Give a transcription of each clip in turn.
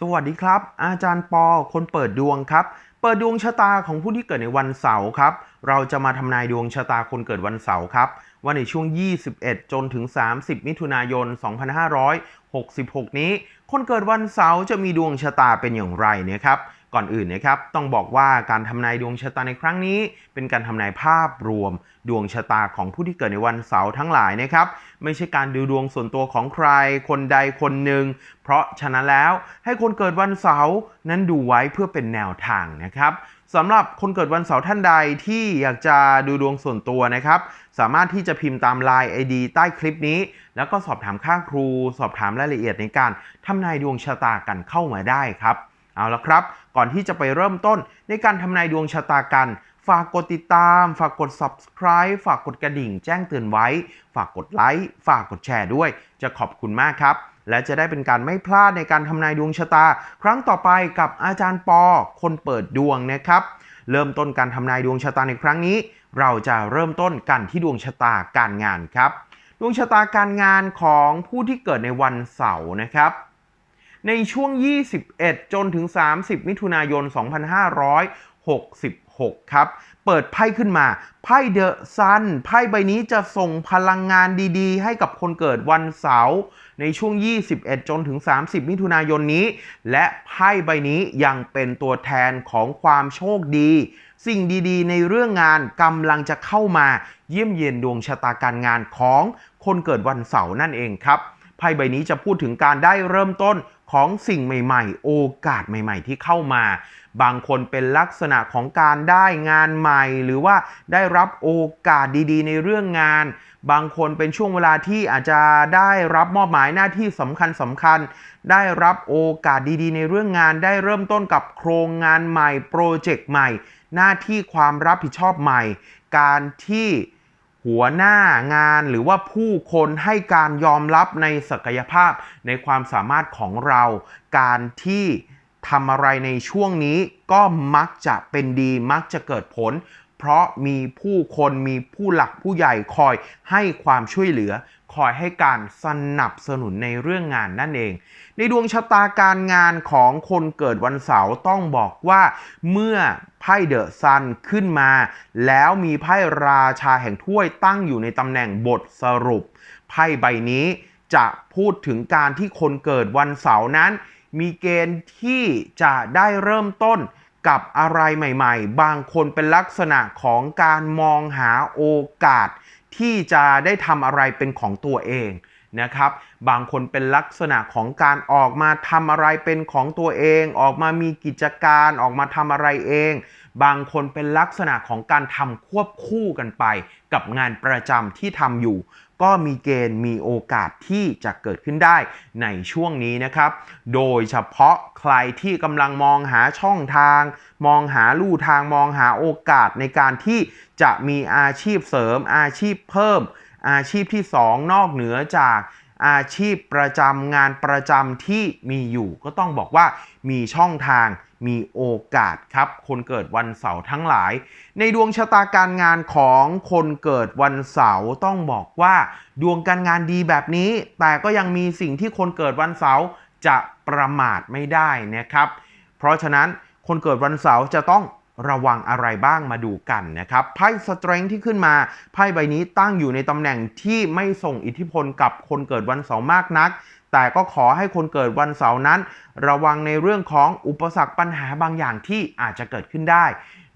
สวัสดีครับ อาจารย์ปอคนเปิดดวงครับ เปิดดวงชะตาของผู้ที่เกิดในวันเสาร์ครับ เราจะมาทำนายดวงชะตาคนเกิดวันเสาร์ครับ ว่าในช่วง 21 จนถึง 30 มิถุนายน 2566 นี้ คนเกิดวันเสาร์จะมีดวงชะตาเป็นอย่างไรนะครับ ก่อนอื่นนะครับต้องบอกว่าการทำนายดวงชะตาในครั้งนี้ เป็นการทำนายภาพรวม ดวงชะตาของผู้ที่เกิดในวันเสาร์ทั้งหลายนะครับไม่ใช่การดูดวงส่วนตัวของใคร คนใดคนหนึ่ง เพราะฉะนั้นแล้วให้คนเกิดวันเสาร์นั้นดูไว้เพื่อเป็นแนวทางนะครับสำหรับคนเกิดวันเสาร์ท่านใดที่อยากจะดูดวงส่วนตัวนะครับ สามารถที่จะพิมพ์ตาม Line ID ใต้คลิปนี้ แล้วก็สอบถามค่าครู สอบถามรายละเอียดในการทำนายดวงชะตากันเข้ามาได้ครับ เอาละครับ ก่อนที่จะไปเริ่มต้นในการทำนายดวงชะตากัน ฝากกดติดตาม ฝากกด subscribe ฝากกดกระดิ่ง แจ้งเตือนไว้ ฝากกดไลค์ ฝากกดแชร์ด้วย จะขอบคุณมากครับและจะได้เป็นการไม่พลาดในการทำนายดวงชะตา ครั้งต่อไปกับอาจารย์ปอ คนเปิดดวงนะครับ เริ่มต้นการทำนายดวงชะตาในครั้งนี้ เราจะเริ่มต้นกันที่ดวงชะตาการงานครับ ดวงชะตาการงานของผู้ที่เกิดในวันเสาร์นะครับ ในช่วง 21 จนถึง 30 มิถุนายน 2566 ครับ เปิดไพ่ขึ้นมา ไพ่เดอะซัน ไพ่ใบนี้จะส่งพลังงานดีๆ ให้กับคนเกิดวันเสาร์ในช่วง 21 จนถึง 30 มิถุนายนนี้ และไพ่ใบนี้ยังเป็นตัวแทนของความโชคดี สิ่งดีๆ ในเรื่องงานกำลังจะเข้ามาเยี่ยมเยียนดวงชะตาการงานของคนเกิดวันเสาร์นั่นเองครับ ไพ่ใบนี้จะพูดถึงการได้เริ่มต้น ของสิ่งใหม่ ๆ โอกาสใหม่ๆ ที่เข้ามา บางคนเป็นลักษณะของการได้งานใหม่ หรือว่าได้รับโอกาสดีๆ ในเรื่องงาน บางคนเป็นช่วงเวลาที่อาจจะได้รับมอบหมายหน้าที่สำคัญสำคัญ ได้รับโอกาสดีๆ ในเรื่องงาน ได้เริ่มต้นกับโครงงานใหม่ โปรเจกต์ใหม่ หน้าที่ความรับผิดชอบใหม่ การที่ หัวหน้างานหรือว่าผู้คนให้การยอมรับในศักยภาพในความสามารถของเรา การที่ทำอะไรในช่วงนี้ก็มักจะเป็นดีมักจะเกิดผล เพราะมีผู้คนมีผู้หลักผู้ใหญ่คอยให้ความช่วยเหลือ คอยให้การสนับสนุนในเรื่องงานนั่นเอง ในดวงชะตาการงานของคนเกิดวันเสาร์ต้องบอกว่าเมื่อไพ่เดอะซันขึ้นมา แล้วมีไพ่ราชาแห่งถ้วยตั้งอยู่ในตำแหน่งบทสรุป ไพ่ใบนี้จะพูดถึงการที่คนเกิดวันเสาร์นั้น มีเกณฑ์ที่จะได้เริ่มต้นกับอะไรใหม่ ๆ บางคนเป็นลักษณะของการมองหาโอกาส ที่จะได้ทำอะไรเป็นของตัวเองนะครับ บางคนเป็นลักษณะของการออกมาทำอะไรเป็นของตัวเอง ออกมามีกิจการออกมาทำอะไรเอง บางคนเป็นลักษณะของการทำควบคู่กันไป กับงานประจำที่ทำอยู่ ก็มีเกณฑ์มีโอกาสที่จะเกิดขึ้นได้ในช่วงนี้นะครับ โดยเฉพาะใครที่กำลังมองหาช่องทาง มองหาลู่ทางมองหาโอกาสในการที่จะมีอาชีพเสริมอาชีพเพิ่ม อาชีพที่ 2 นอกเหนือจาก อาชีพประจำงานประจำที่มีอยู่ ก็ต้องบอกว่ามีช่องทางมีโอกาสครับ คนเกิดวันเสาร์ทั้งหลาย ในดวงชะตาการงานของคนเกิดวันเสาร์ต้องบอกว่า ดวงการงานดีแบบนี้ แต่ก็ยังมีสิ่งที่คนเกิดวันเสาร์จะประมาทไม่ได้นะครับ เพราะฉะนั้นคนเกิดวันเสาร์จะต้อง ระวังอะไรบ้างมาดูกันนะครับไพ่สเตรนที่ขึ้นมาไพ่ใบนี้ตั้งอยู่ในตำแหน่งที่ไม่ส่งอิทธิพลกับคนเกิดวันเสาร์มากนัก แต่ก็ขอให้คนเกิดวันเสาร์นั้น ระวังในเรื่องของอุปสรรคปัญหาบางอย่างที่อาจจะเกิดขึ้นได้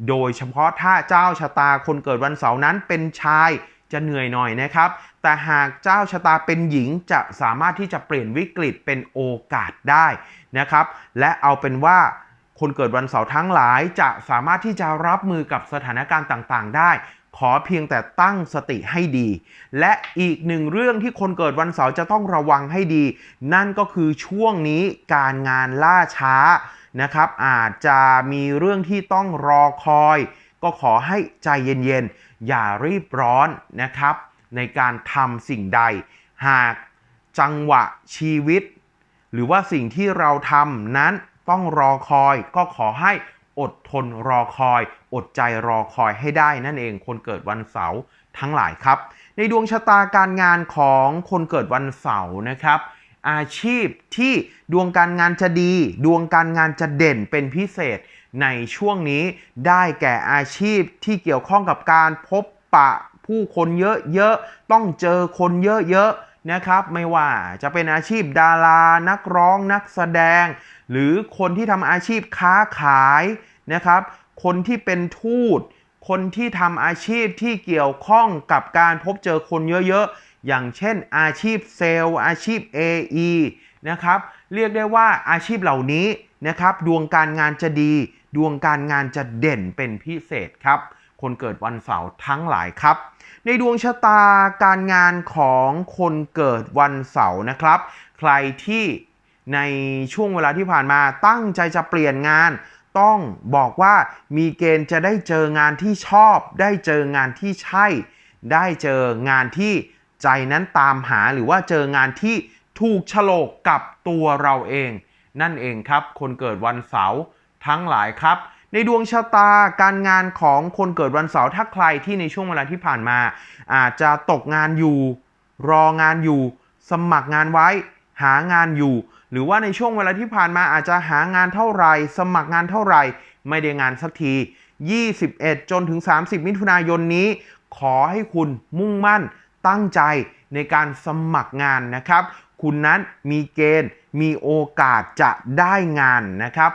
โดยเฉพาะถ้าเจ้าชะตาคนเกิดวันเสาร์นั้นเป็นชายจะเหนื่อยหน่อยนะครับ แต่หากเจ้าชะตาเป็นหญิงจะสามารถที่จะเปลี่ยนวิกฤตเป็นโอกาสได้นะครับ และเอาเป็นว่า คนเกิดวันเสาร์ทั้งหลายจะสามารถที่จะรับมือกับสถานการณ์ต่างๆ ได้ ขอเพียงแต่ตั้งสติให้ดี และอีกหนึ่งเรื่องที่คนเกิดวันเสาร์จะต้องระวังให้ดี นั่นก็คือช่วงนี้การงานล่าช้านะครับ อาจจะมีเรื่องที่ต้องรอคอย ก็ขอให้ใจเย็นๆ อย่ารีบร้อนนะครับ ในการทำสิ่งใด หากจังหวะชีวิต หรือว่าสิ่งที่เราทำนั้น ต้องรอคอยก็ขอให้อดทนรอคอย อดใจรอคอยให้ได้นั่นเองคนเกิดวันเสาร์ทั้งหลายครับ ในดวงชะตาการงานของคนเกิดวันเสาร์นะครับ อาชีพที่ดวงการงานจะดี ดวงการงานจะเด่นเป็นพิเศษในช่วงนี้ได้แก่อาชีพที่เกี่ยวข้องกับการพบปะผู้คนเยอะๆต้องเจอคนเยอะๆ นะครับไม่ว่าจะเป็นอาชีพดารา นักร้องนักแสดง หรือคนที่ทำอาชีพค้าขายนะครับ คนที่เป็นทูต คนที่ทำอาชีพที่เกี่ยวข้องกับการพบเจอคนเยอะๆ อย่างเช่นอาชีพเซลล์ อาชีพ AE นะครับเรียกได้ว่าอาชีพเหล่านี้นะครับดวงการงานจะดี ดวงการงานจะเด่นเป็นพิเศษครับ คนเกิดวันเสาร์ทั้งหลายครับ ในดวงชะตาการงานของคนเกิดวันเสาร์นะครับ ใครที่ในช่วงเวลาที่ผ่านมาตั้งใจจะเปลี่ยนงาน ต้องบอกว่ามีเกณฑ์จะได้เจองานที่ชอบ ได้เจองานที่ใช่ ได้เจองานที่ใจนั้นตามหาหรือว่าเจองานที่ถูกโฉลกกับตัวเราเอง นั่นเองครับ คนเกิดวันเสาร์ทั้งหลายครับ ในดวงชะตาการงานของคนเกิดวันเสาร์ถ้าใครที่ในช่วงเวลาที่ผ่านมา อาจจะตกงานอยู่ รองานอยู่ สมัครงานไว้ หางานอยู่ หรือว่าในช่วงเวลาที่ผ่านมาอาจจะหางานเท่าไหร่ สมัครงานเท่าไหร่ ไม่ได้งานสักที 21 จนถึง 30 มิถุนายนนี้ ขอให้คุณมุ่งมั่นตั้งใจในการสมัครงานนะครับ คุณนั้นมีเกณฑ์มีโอกาสจะได้งานนะครับ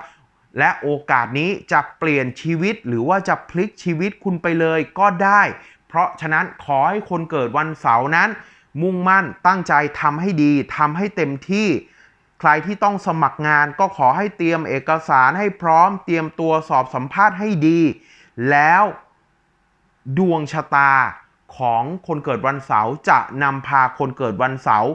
และโอกาสนี้จะเปลี่ยนชีวิตหรือว่าจะพลิกชีวิตคุณไปเลยก็ได้ เพราะฉะนั้นขอให้คนเกิดวันเสาร์นั้น มุ่งมั่นตั้งใจทำให้ดีทำให้เต็มที่ ใครที่ต้องสมัครงานก็ขอให้เตรียมเอกสารให้พร้อม เตรียมตัวสอบสัมภาษณ์ให้ดี แล้วดวงชะตาของคนเกิดวันเสาร์จะนำพาคนเกิดวันเสาร์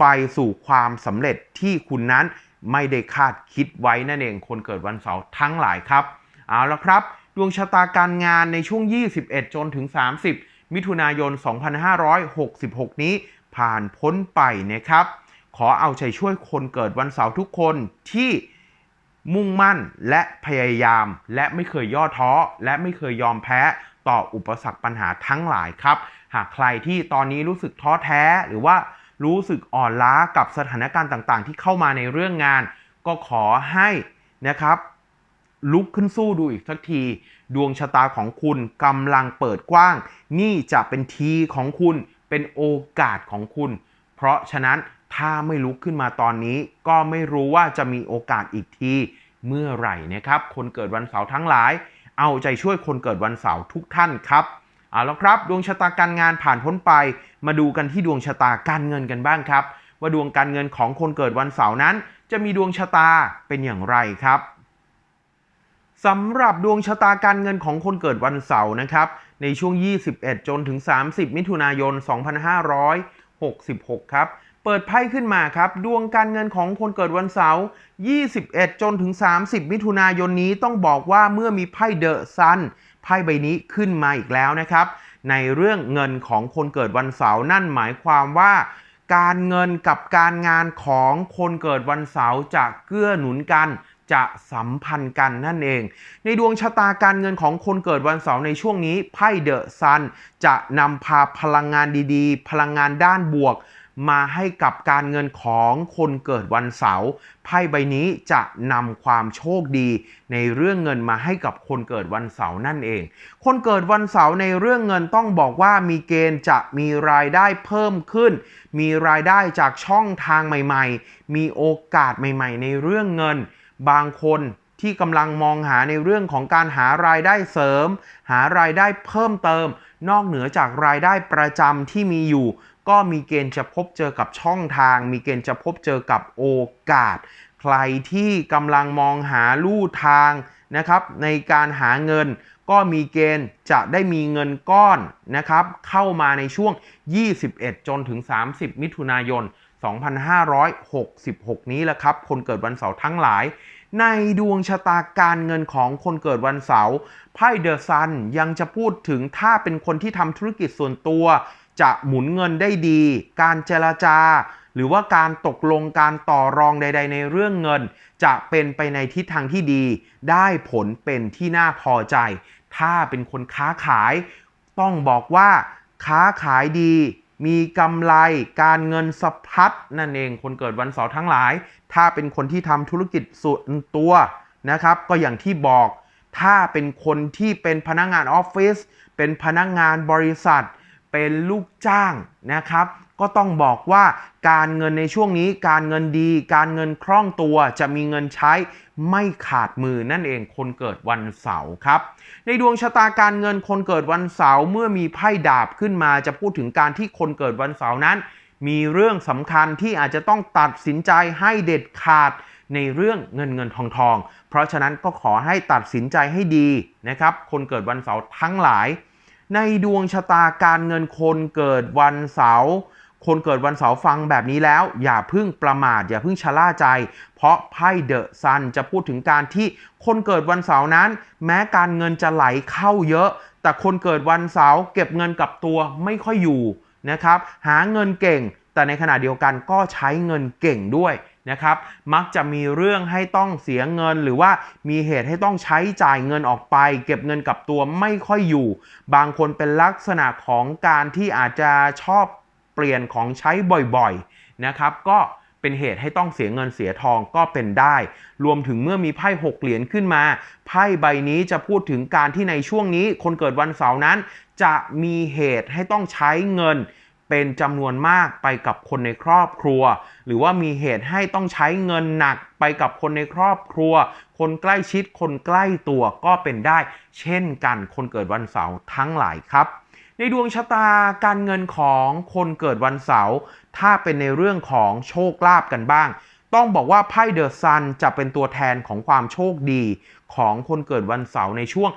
ไปสู่ความสำเร็จที่คุณนั้น ไม่ได้คาดคิดไว้นั่นเองคนเกิดวันเสาร์ทั้งหลายครับ เอาละครับ ดวงชะตาการงานในช่วง 21 จนถึง 30 มิถุนายน 2566 นี้ผ่านพ้นไปนะครับ ขอเอาใจช่วยคนเกิดวันเสาร์ทุกคนที่มุ่งมั่นและพยายาม และไม่เคยย่อท้อ และไม่เคยยอมแพ้ต่ออุปสรรคปัญหาทั้งหลายครับ หากใครที่ตอนนี้รู้สึกท้อแท้หรือว่า รู้สึกอ่อนล้ากับสถานการณ์ต่างๆ ที่เข้ามาในเรื่องงาน ก็ขอให้นะครับ ลุกขึ้นสู้ดูอีกสักที ดวงชะตาของคุณกำลังเปิดกว้าง นี่จะเป็นทีของคุณเป็นโอกาสของคุณ เพราะฉะนั้นถ้าไม่ลุกขึ้นมาตอนนี้ ก็ไม่รู้ว่าจะมีโอกาสอีกทีเมื่อไหร่นะครับ คนเกิดวันเสาร์ทั้งหลาย เอาใจช่วยคนเกิดวันเสาร์ทุกท่านครับ เอาละครับ ดวงชะตาการงานผ่านพ้นไป มาดูกันที่ดวงชะตาการเงินกันบ้างครับ ว่าดวงการเงินของคนเกิดวันเสาร์นั้น จะมีดวงชะตาเป็นอย่างไรครับสำหรับดวงชะตาการเงินของคนเกิดวันเสาร์นะครับ ในช่วง 21 จนถึง 30 มิถุนายน 2566 ครับ เปิดไพ่ขึ้นมาครับ ดวงการเงินของคนเกิดวันเสาร์ 21 จนถึง 30 มิถุนายนนี้ต้องบอกว่าเมื่อมีไพ่เดอะซัน ไพ่ใบนี้ขึ้นมาอีกแล้วนะครับ ในเรื่องเงินของคนเกิดวันเสาร์นั่นหมายความว่าการเงินกับการงานของคนเกิดวันเสาร์จะเกื้อหนุนกันจะสัมพันธ์กันนั่นเอง ในดวงชะตาการเงินของคนเกิดวันเสาร์ในช่วงนี้ไพ่เดอะซันจะนำพาพลังงานดีๆ พลังงานด้านบวก มาให้กับการเงินของคนเกิดวันเสาร์ไพ่ใบนี้จะนำความโชคดีในเรื่องเงินมาให้กับคนเกิดวันเสาร์นั่นเอง คนเกิดวันเสาร์ในเรื่องเงินต้องบอกว่ามีเกณฑ์จะมีรายได้เพิ่มขึ้น มีรายได้จากช่องทางใหม่ๆ มีโอกาสใหม่ ๆ ในเรื่องเงิน บางคนที่กำลังมองหาในเรื่องของการหารายได้เสริม หารายได้เพิ่มเติม นอกเหนือจากรายได้ประจำที่มีอยู่ ก็มีเกณฑ์จะพบเจอกับช่องทาง มีเกณฑ์จะพบเจอกับโอกาส ใครที่กำลังมองหาลู่ทางนะครับในการหาเงินก็มีเกณฑ์จะได้มีเงินก้อนนะครับเข้ามาในช่วง 21 จนถึง 30 มิถุนายน 2566 นี้แหละครับ คนเกิดวันเสาร์ทั้งหลาย ในดวงชะตาการเงินของคนเกิดวันเสาร์ไพ่เดอะซันยังจะพูดถึงถ้าเป็นคนที่ทำธุรกิจส่วนตัว จะหมุนเงินได้ดี การเจรจา หรือว่าการตกลงการต่อรองใด ๆ ในเรื่องเงิน จะเป็นไปในทิศทางที่ดี ได้ผลเป็นที่น่าพอใจ ถ้าเป็นคนค้าขาย ต้องบอกว่าค้าขายดี มีกำไร การเงินสะพัดนั่นเองคนเกิดวันเสาร์ทั้งหลาย ถ้าเป็นคนที่ทำธุรกิจส่วนตัวนะครับ ก็อย่างที่บอก ถ้าเป็นคนที่เป็นพนักงานออฟฟิศเป็นพนักงานบริษัท เป็นลูกจ้างนะครับ ก็ต้องบอกว่าการเงินในช่วงนี้การเงินดี การเงินคล่องตัวจะมีเงินใช้ไม่ขาดมือนั่นเองคนเกิดวันเสาร์ครับ ในดวงชะตาการเงินคนเกิดวันเสาร์เมื่อมีไพ่ดาบขึ้นมาจะพูดถึงการที่คนเกิดวันเสาร์นั้น มีเรื่องสำคัญที่อาจจะต้องตัดสินใจให้เด็ดขาดในเรื่องเงินเงินทองทอง เพราะฉะนั้นก็ขอให้ตัดสินใจให้ดีนะครับ คนเกิดวันเสาร์ทั้งหลาย ในดวงชะตาการเงินคนเกิดวันเสาร์คนเกิดวันเสาร์ฟังแบบนี้แล้ว อย่าเพึ่งประมาทอย่าเพึ่งชะล่าใจ เพราะไพ่เดอะซันจะพูดถึงการที่คนเกิดวันเสาร์นั้น แม้การเงินจะไหลเข้าเยอะ แต่คนเกิดวันเสาร์เก็บเงินกับตัวไม่ค่อยอยู่นะครับ หาเงินเก่ง แต่ในขณะเดียวกันก็ใช้เงินเก่งด้วย นะครับ มักจะมีเรื่องให้ต้องเสียเงิน หรือว่ามีเหตุให้ต้องใช้จ่ายเงินออกไป เก็บเงินกับตัวไม่ค่อยอยู่ บางคนเป็นลักษณะของการที่อาจจะชอบเปลี่ยนของใช้บ่อยๆนะครับก็เป็นเหตุให้ต้องเสียเงินเสียทองก็เป็นได้ รวมถึงเมื่อมีไพ่หกเหรียญขึ้นมา ไพ่ใบนี้จะพูดถึงการที่ในช่วงนี้ คนเกิดวันเสาร์นั้น จะมีเหตุให้ต้องใช้เงิน เป็นจำนวนมากไปกับคนในครอบครัว หรือว่ามีเหตุให้ต้องใช้เงินหนักไปกับคนในครอบครัว คนใกล้ชิดคนใกล้ตัวก็เป็นได้ เช่นกันคนเกิดวันเสาร์ทั้งหลายครับ ในดวงชะตาการเงินของคนเกิดวันเสาร์ถ้าเป็นในเรื่องของโชคลาภกันบ้าง ต้องบอกว่าไพ่เดอะซันจะเป็นตัวแทนของความโชคดีของคนเกิดวันเสาร์ในช่วง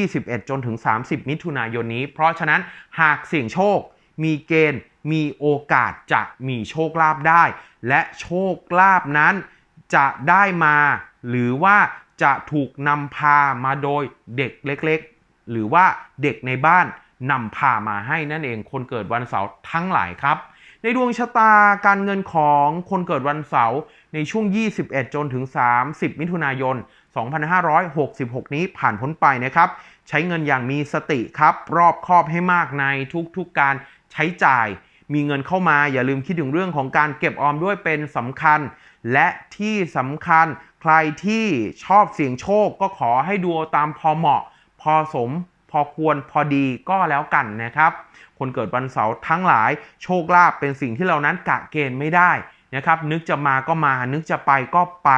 21 จนถึง 30 มิถุนายนนี้ เพราะฉะนั้นหากเสี่ยงโชค มีเกณฑ์มีโอกาสจะมีโชคลาภได้ และโชคลาภนั้นจะได้มา หรือว่าจะถูกนำพามาโดยเด็กเล็กๆ หรือว่าเด็กในบ้านนำพามาให้นั่นเองคนเกิดวันเสาร์ทั้งหลายครับ ในดวงชะตาการเงินของคนเกิดวันเสาร์ในช่วง 21 จนถึง 30 มิถุนายน 2566 นี้ผ่านพ้นไปนะครับ ใช้เงินอย่างมีสติครับ รอบคอบให้มากในทุกๆการใช้จ่าย มีเงินเข้ามาอย่าลืมคิดถึงเรื่องของการเก็บออมด้วยเป็นสำคัญ และที่สำคัญใครที่ชอบเสี่ยงโชคก็ขอให้ดูตามพอเหมาะ พอสมพอควรพอดีก็แล้วกันนะครับ คนเกิดวันเสาร์ทั้งหลายโชคลาภเป็นสิ่งที่เรานั้นกะเกณฑ์ไม่ได้นะครับ นึกจะมาก็มานึกจะไปก็ไป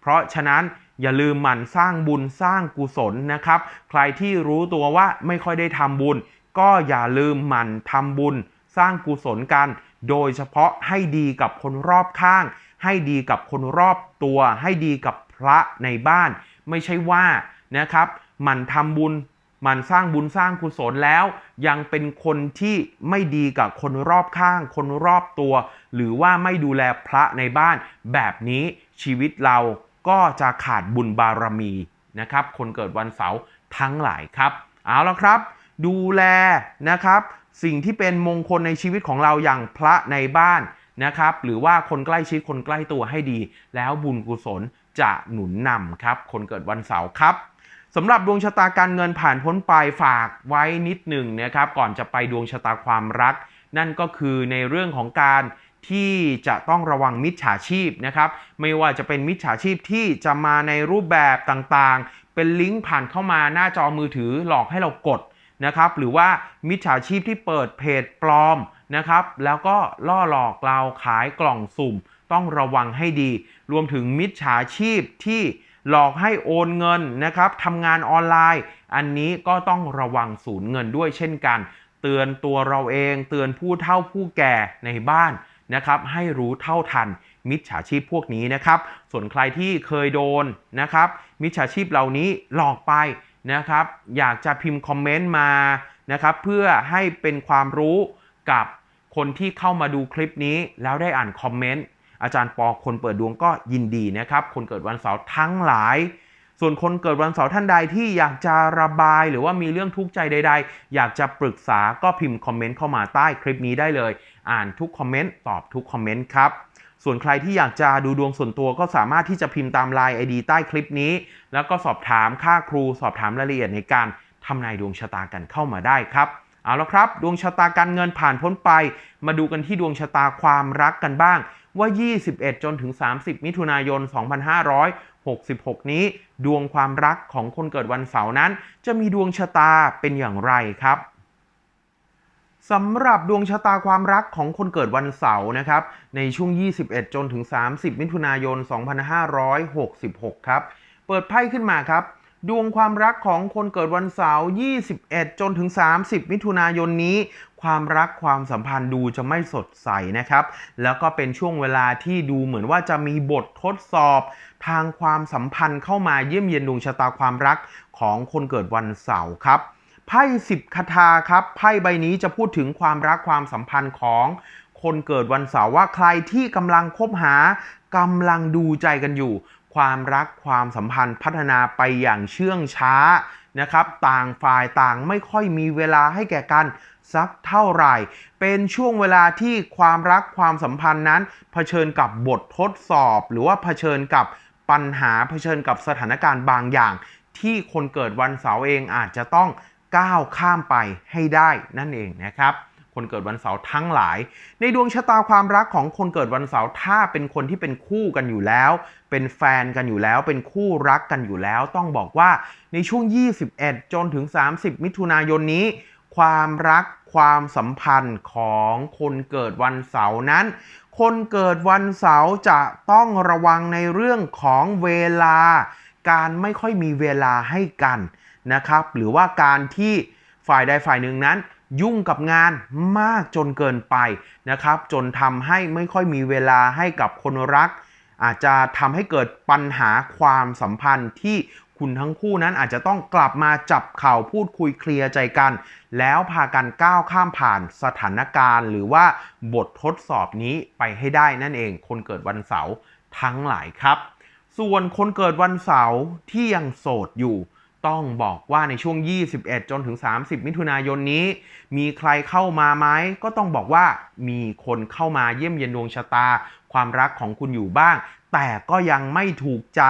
เพราะฉะนั้น อย่าลืมหมั่นสร้างบุญสร้างกุศลนะครับ ใครที่รู้ตัวว่าไม่ค่อยได้ทำบุญ ก็อย่าลืมหมั่นทำบุญ สร้างกุศลกัน โดยเฉพาะให้ดีกับคนรอบข้าง ให้ดีกับคนรอบตัว ให้ดีกับพระในบ้าน ไม่ใช่ว่านะครับ หมั่นทำบุญหมั่นสร้างบุญสร้างกุศลแล้ว ยังเป็นคนที่ไม่ดีกับคนรอบข้าง คนรอบตัว หรือว่าไม่ดูแลพระในบ้าน แบบนี้ชีวิตเรา ก็จะขาดบุญบารมีนะครับ คนเกิดวันเสาร์ทั้งหลายครับ เอาละครับ ดูแลนะครับ สิ่งที่เป็นมงคลในชีวิตของเราอย่างพระในบ้านนะครับ หรือว่าคนใกล้ชิดคนใกล้ตัวให้ดี แล้วบุญกุศลจะหนุนนำครับ คนเกิดวันเสาร์ครับสำหรับดวงชะตาการเงินผ่านพ้นไปฝากไว้นิดหนึ่งนะครับ ก่อนจะไปดวงชะตาความรัก นั่นก็คือในเรื่องของการ ที่จะต้องระวังมิจฉาชีพนะครับไม่ว่าจะเป็นมิจฉาชีพที่จะมาในรูปแบบต่างๆ เป็นลิงก์ผ่านเข้ามาหน้าจอมือถือหลอกให้เรากดนะครับหรือว่ามิจฉาชีพที่เปิดเพจปลอมนะครับแล้วก็ล่อหลอกเราขายกล่องสุ่ม ต้องระวังให้ดี รวมถึงมิจฉาชีพที่หลอกให้โอนเงินนะครับทำงานออนไลน์ อันนี้ก็ต้องระวังสูญเงินด้วยเช่นกัน เตือนตัวเราเอง เตือนผู้เฒ่าผู้แก่ในบ้าน นะครับให้รู้เท่าทันมิจฉาชีพพวกนี้นะครับ ส่วนใครที่เคยโดนนะครับมิจฉาชีพเหล่านี้หลอกไปนะครับ อยากจะพิมพ์คอมเมนต์มานะครับเพื่อให้เป็นความรู้กับคนที่เข้ามาดูคลิปนี้ แล้วได้อ่านคอมเมนต์อาจารย์ปอคนเปิดดวงก็ยินดีนะครับ คนเกิดวันเสาร์ทั้งหลาย ส่วนคนเกิดวันเสาร์ท่านใดที่อยากจะระบายหรือว่ามีเรื่องทุกข์ใจใด ๆ อยากจะปรึกษาก็พิมพ์คอมเมนต์เข้ามาใต้คลิปนี้ได้เลย อ่านทุกคอมเมนต์ตอบทุกคอมเมนต์ครับส่วนใครที่อยากจะดูดวงส่วนตัวก็สามารถที่จะพิมพ์ตามไลน์ ID ใต้คลิปนี้ แล้วก็สอบถามค่าครูสอบถามรายละเอียดในการทำนายดวงชะตากันเข้ามาได้ครับเอาละครับ ดวงชะตาการเงินผ่านพ้นไป มาดูกันที่ดวงชะตาความรักกันบ้างว่า 21 จนถึง 30 มิถุนายน 66 นี้ ดวงความรักของคนเกิดวันเสาร์นั้น จะมีดวงชะตาเป็นอย่างไรครับสำหรับดวงชะตาความรักของคนเกิดวันเสาร์นะครับ ในช่วง 21 จนถึง 30 มิถุนายน 2566 ครับ เปิดไพ่ขึ้นมาครับ ดวงความรักของคนเกิดวันเสาร์ 21 จนถึง 30 มิถุนายนนี้ ความรักความสัมพันธ์ดูจะไม่สดใสนะครับ แล้วก็เป็นช่วงเวลาที่ดูเหมือนว่าจะมีบททดสอบ ทางความสัมพันธ์เข้ามาเยี่ยมเยียนดวงชะตาความรักของคนเกิดวันเสาร์ครับไพ่สิบคาถาครับไพ่ใบนี้จะพูดถึงความรักความสัมพันธ์ของคนเกิดวันเสาร์ว่าใครที่กำลังคบหากำลังดูใจกันอยู่ ความรักความสัมพันธ์พัฒนาไปอย่างเชื่องช้านะครับ ต่างฝ่ายต่างไม่ค่อยมีเวลาให้แก่กันสักเท่าไหร่ เป็นช่วงเวลาที่ความรักความสัมพันธ์นั้น เผชิญกับบททดสอบ หรือว่าเผชิญกับ ปัญหาเผชิญกับสถานการณ์บางอย่าง ที่คนเกิดวันเสาร์เองอาจจะต้องก้าวข้ามไปให้ได้นั่นเองนะครับคนเกิดวันเสาร์ทั้งหลาย ในดวงชะตาความรักของคนเกิดวันเสาร์ถ้าเป็นคนที่เป็นคู่กันอยู่แล้ว เป็นแฟนกันอยู่แล้ว เป็นคู่รักกันอยู่แล้ว ต้องบอกว่าในช่วง 21 จนถึง 30 มิถุนายนนี้ ความรัก ความสัมพันธ์ของคนเกิดวันเสาร์นั้น คนเกิดวันเสาร์จะต้องระวังในเรื่องของเวลา การไม่ค่อยมีเวลาให้กันนะครับ หรือว่าการที่ฝ่ายใดฝ่ายหนึ่งนั้น ยุ่งกับงานมากจนเกินไปนะครับ จนทำให้ไม่ค่อยมีเวลาให้กับคนรัก อาจจะทำให้เกิดปัญหาความสัมพันธ์ที่ คุณทั้งคู่นั้นอาจจะต้องกลับมาจับเข่าพูดคุยเคลียร์ใจกัน แล้วพากันก้าวข้ามผ่านสถานการณ์ หรือว่าบททดสอบนี้ไปให้ได้นั่นเอง คนเกิดวันเสาร์ทั้งหลายครับ ส่วนคนเกิดวันเสาร์ที่ยังโสดอยู่ต้องบอกว่าในช่วง 21 จนถึง 30 มิถุนายนนี้ มีใครเข้ามาไหมก็ต้องบอกว่ามีคนเข้ามาเยี่ยมเยียนดวงชะตา ความรักของคุณอยู่บ้าง แต่ก็ยังไม่ถูกใจ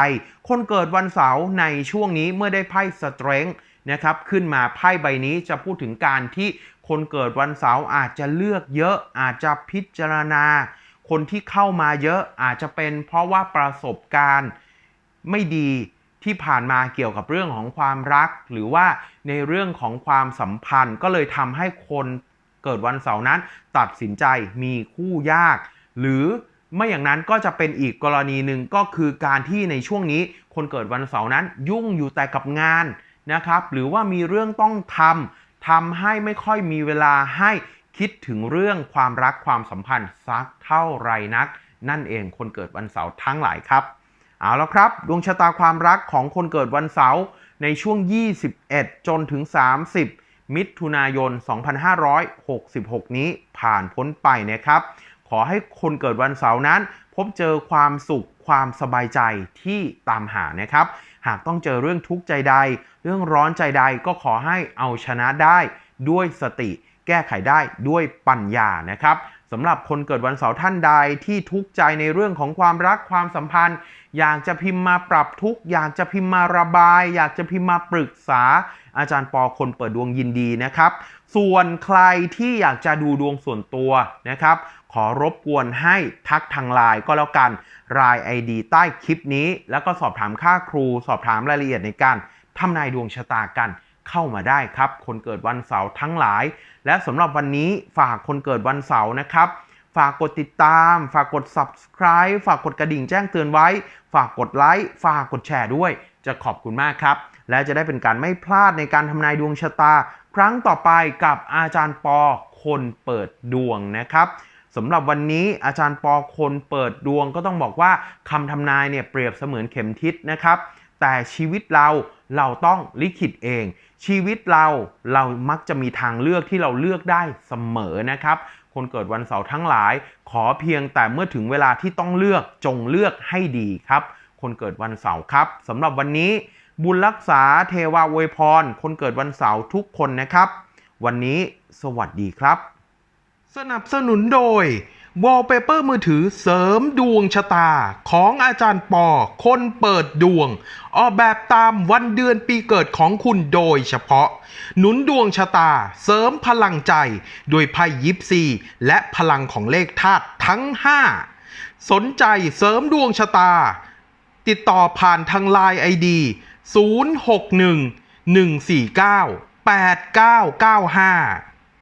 คนเกิดวันเสาร์ในช่วงนี้เมื่อได้ไพ่สเตร n g นะครับขึ้นมาไพ่ใบนี้จะพูดถึงการที่คนเกิดวันเสาร์อาจจะเลือกเยอะอาจจะพิจารณา คนที่เข้ามาเยอะอาจจะเป็นเพราะว่าประสบการณ์ไม่ดีที่ผ่านมาเกี่ยวกับเรื่องของความรัก หรือว่าในเรื่องของความสัมพันธ์ ก็เลยทำให้คนเกิดวันเสาร์นั้น ตัดสินใจมีคู่ยาก หรือ ไม่อย่างนั้นก็จะเป็นอีกกรณีหนึ่งก็คือการที่ในช่วงนี้คนเกิดวันเสาร์นั้น ยุ่งอยู่แต่กับงานนะครับ หรือว่ามีเรื่องต้องทำทำให้ไม่ค่อยมีเวลาให้คิดถึงเรื่องความรักความสัมพันธ์สักเท่าไรนัก นั่นเองคนเกิดวันเสาร์ทั้งหลายครับเอาละครับ ดวงชะตาความรักของคนเกิดวันเสาร์ในช่วง 21 จนถึง 30 มิถุนายน 2566 นี้ผ่านพ้นไปนะครับ ขอให้คนเกิดวันเสาร์นั้น พบเจอความสุขความสบายใจที่ตามหานะครับ หากต้องเจอเรื่องทุกข์ใจใด เรื่องร้อนใจใดก็ขอให้เอาชนะได้ด้วยสติ แก้ไขได้ด้วยปัญญานะครับสำหรับคนเกิดวันเสาร์ท่านใดที่ทุกข์ใจในเรื่องของความรักความสัมพันธ์ อยากจะพิมพ์มาปรับทุกข์อยากจะพิมพ์มาระบาย อยากจะพิมพ์มาปรึกษา อาจารย์ปอคนเปิดดวงยินดีนะครับ ส่วนใครที่อยากจะดูดวงส่วนตัวนะครับ ขอรบกวนให้ทักทางไลน์ก็แล้วกันราย ID ใต้คลิปนี้ แล้วก็สอบถามค่าครู สอบถามรายละเอียดในการทำนายดวงชะตากันเข้ามาได้ครับ คนเกิดวันเสาร์ทั้งหลาย และสำหรับวันนี้ฝากคนเกิดวันเสาร์นะครับ ฝากกดติดตาม ฝากกด subscribe ฝากกดกระดิ่งแจ้งเตือนไว้ ฝากกดไลค์ฝากกดแชร์ด้วยจะขอบคุณมากครับ และจะได้เป็นการไม่พลาดในการทำนายดวงชะตา ครั้งต่อไปกับอาจารย์ปอคนเปิดดวงนะครับสำหรับวันนี้อาจารย์ปอคนเปิดดวงก็ต้องบอกว่าคำทำนายเนี่ยเปรียบเสมือนเข็มทิศนะครับ แต่ชีวิตเราเราต้องลิขิตเอง ชีวิตเราเรามักจะมีทางเลือกที่เราเลือกได้เสมอนะครับ คนเกิดวันเสาร์ทั้งหลาย ขอเพียงแต่เมื่อถึงเวลาที่ต้องเลือกจงเลือกให้ดีครับ คนเกิดวันเสาร์ครับสำหรับวันนี้บุญรักษาเทวาอวยพร คนเกิดวันเสาร์ทุกคนนะครับ วันนี้สวัสดีครับ สนับสนุนโดยวอลเปเปอร์มือถือเสริมดวงชะตาของอาจารย์ปอ คนเปิดดวง ออกแบบตามวันเดือนปีเกิดของคุณโดยเฉพาะ หนุนดวงชะตาเสริมพลังใจ โดยไพ่ยิปซี และพลังของเลขธาตุทั้ง 5 สนใจเสริมดวงชะตา ติดต่อผ่านทาง Line ID 061 149 8995